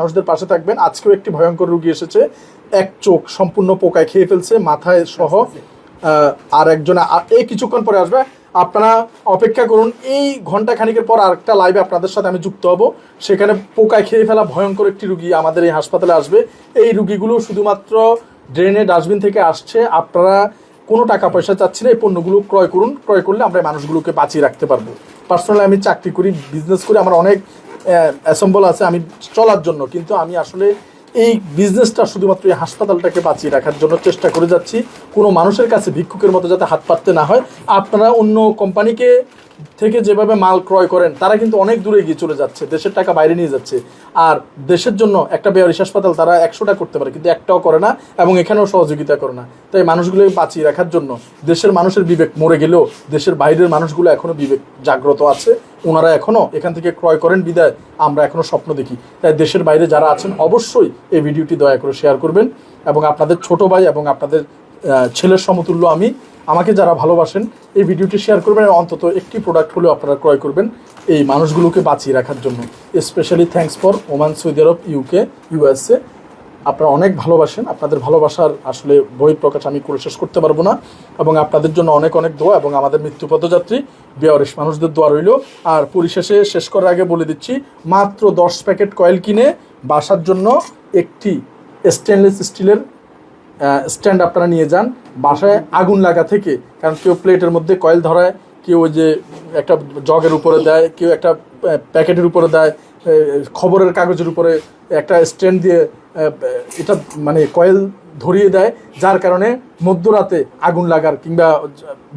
মানুষদের পাশে থাকবেন। আজকেও একটি ভয়ঙ্কর রুগী এসেছে। এক চোখ সম্পূর্ণ পোকায় খেয়ে ফেলছে, মাথায় সহ আর একজন এই কিছুক্ষণ পরে আসবে। আপনারা অপেক্ষা করুন। এই ঘণ্টা খানিকের পর আরেকটা লাইভে আপনাদের সাথে আমি যুক্ত হব। সেখানে পোকায় খেয়ে ফেলা ভয়ঙ্কর একটি রুগী আমাদের এই হাসপাতালে আসবে। এই রুগীগুলো শুধুমাত্র ড্রেনে ডাস্টবিন থেকে আসছে। আপনারা কোনো টাকা পয়সা চাচ্ছি না, এই পণ্যগুলো ক্রয় করুন। ক্রয় করলে আমরা মানুষগুলোকে বাঁচিয়ে রাখতে পারব। পার্সোনালি আমি চাকরি করি বিজনেস করি। আমার অনেক অ্যাসেম্বল আছে, আমি চলার জন্য। কিন্তু আমি আসলে এই বিজনেসটা শুধুমাত্র এই হাসপাতালটাকে বাঁচিয়ে রাখার জন্য চেষ্টা করে যাচ্ছি। কোনো মানুষের কাছে ভিক্ষুকের মতো যাতে হাত পাততে না হয়। আপনারা অন্য কোম্পানিকে থেকে যেভাবে মাল ক্রয় করেন, তারা কিন্তু অনেক দূরে গিয়ে চলে যাচ্ছে, দেশের টাকা বাইরে নিয়ে যাচ্ছে। আর দেশের জন্য একটা বেয়ারিশ হাসপাতাল তারা একশোটা করতে পারে, কিন্তু একটাও করে না এবং এখানেও সহযোগিতা করে না। তাই মানুষগুলোকে বাঁচিয়ে রাখার জন্য দেশের মানুষের বিবেক মরে গেলেও দেশের বাইরের মানুষগুলো এখনও বিবেক জাগ্রত আছে। ওনারা এখনও এখান থেকে ক্রয় করেন বিদায়, আমরা এখনও স্বপ্ন দেখি। তাই দেশের বাইরে যারা আছেন, অবশ্যই এই ভিডিওটি দয়া করে শেয়ার করবেন। এবং আপনাদের ছোট ভাই এবং আপনাদের ছেলের সমতুল্য আমি আমাকে যারা ভালোবাসেন, এই ভিডিওটি শেয়ার করবেন অন্তত একটি প্রোডাক্ট হলেও আপনারা ক্রয় করবেন এই মানুষগুলোকে বাঁচিয়ে রাখার জন্য। Specially thanks for Oman Saudi Arabia UK USA আপনারা অনেক ভালোবাসেন, আপনাদের ভালোবাসার আসলে বই প্রকাশ আমি করে শেষ করতে পারব না। এবং আপনাদের জন্য অনেক অনেক দোয়া এবং আমাদের মৃত্যু পথযাত্রী বেয়ারিশ মানুষদের দোয়া রইল। আর পরিশেষে শেষ করার আগে বলে দিচ্ছি, মাত্র দশ প্যাকেট কয়েল কিনে বাসার জন্য একটি স্টেনলেস স্টিলের স্ট্যান্ড আপনারা নিয়ে যান। বাসায় আগুন লাগা থেকে। কারণ কেউ প্লেটের মধ্যে কয়েল ধরায়, কেউ ওই যে একটা জগের উপরে দেয়, কেউ একটা প্যাকেটের উপরে দেয় খবরের কাগজের উপরে একটা স্ট্যান্ড দিয়ে এটা মানে কয়েল ধরিয়ে দেয়, যার কারণে মধ্যরাতে আগুন লাগার কিংবা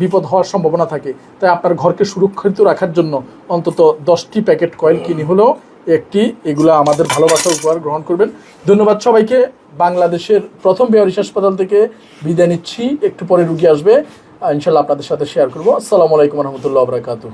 বিপদ হওয়ার সম্ভাবনা থাকে। তাই আপনার ঘরকে সুরক্ষিত রাখার জন্য অন্তত দশটি প্যাকেট কয়েল কিনি হলেও একটি, এগুলো আমাদের ভালোবাসা উপহার গ্রহণ করবেন। ধন্যবাদ সবাইকে। বাংলাদেশের প্রথম বেহারিস হাসপাতাল থেকে বিদায় নিচ্ছি। একটু পরে রুগী আসবে। ইনশাল্লাহ আপনাদের সাথে শেয়ার করব। আসসালামু আলাইকুম রহমতুল্লাহ বরাকাতুহ।